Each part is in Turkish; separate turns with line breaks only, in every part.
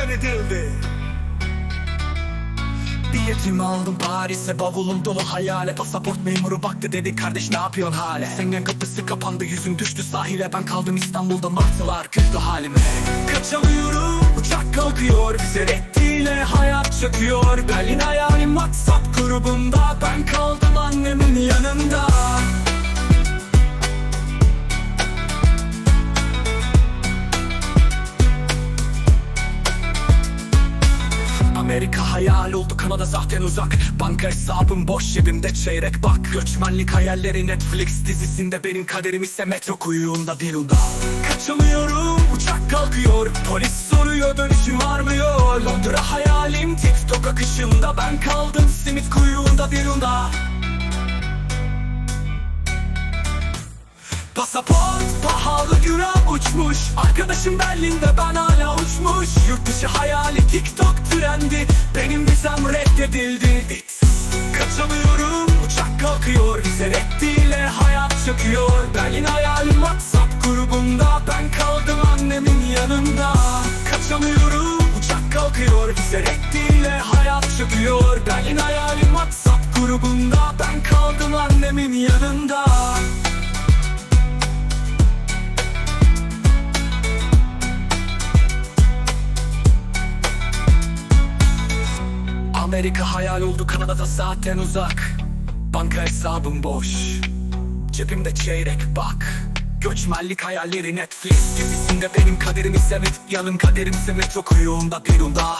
men edildi Biletimi aldım Paris'e bavulum dolu hayale. Pasaport memuru baktı dedi kardeş ne yapıyorsun hale? Schengen kapısı kapandı yüzüm düştü sahile. Ben kaldım İstanbul'da martılar küstü halime. Kaçamıyorum uçak kalkıyor Bize reddiyle hayat çöküyor. Berlin hayalim WhatsApp grubunda Ben kaldım annemin yanında Amerika hayal oldu Kanada zaten uzak. Banka hesabım boş cebimde çeyrek bak. Göçmenlik hayalleri Netflix dizisinde Benim kaderim ise metro kuyruğunda bir unda Kaçamıyorum uçak kalkıyor. Polis soruyor dönüşüm var mı yok Londra hayalim TikTok akışında Ben kaldım. Simit kuyruğunda bir Pasaport pahalı euro uçmuş. Arkadaşım Berlin'de ben hala uçmuş. Yurt dışı hayali TikTok trendi. Benim vizem reddedildi. It. Kaçamıyorum uçak kalkıyor. Bize reddiyle hayat çöküyor. Berlin hayalim WhatsApp grubunda. Ben kaldım annemin yanında. Kaçamıyorum uçak kalkıyor. Bize reddiyle hayat çöküyor. Berlin hayalim WhatsApp grubunda. Ben kaldım annemin yanında Amerika hayal oldu Kanada zaten uzak. Banka hesabım boş Cebimde çeyrek bak. Göçmenlik hayalleri Netflix dizisinde benim kaderim ise Yanın kaderim ise metro kuyruğunda bir unda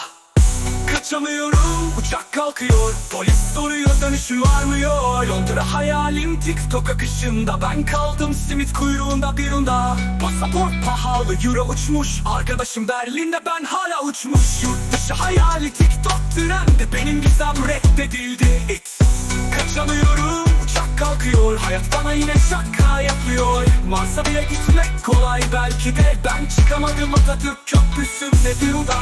Kaçamıyorum uçak kalkıyor Polis soruyor dönüşü var mı? Yok. Londra hayalim TikTok akışında Ben kaldım simit kuyruğunda bir unda Pasaport pahalı euro uçmuş Arkadaşım Berlin'de ben hala uçmuş. Yurt dışı hayali TikTok trendi. Benim vizem reddedildi. It. Kaçamıyorum. Uçak kalkıyor. Hayat bana yine şaka yapıyor. Mars'a bile gitmek kolay. Belki de Ben çıkamadım. Atatürk köprüsünde bir unda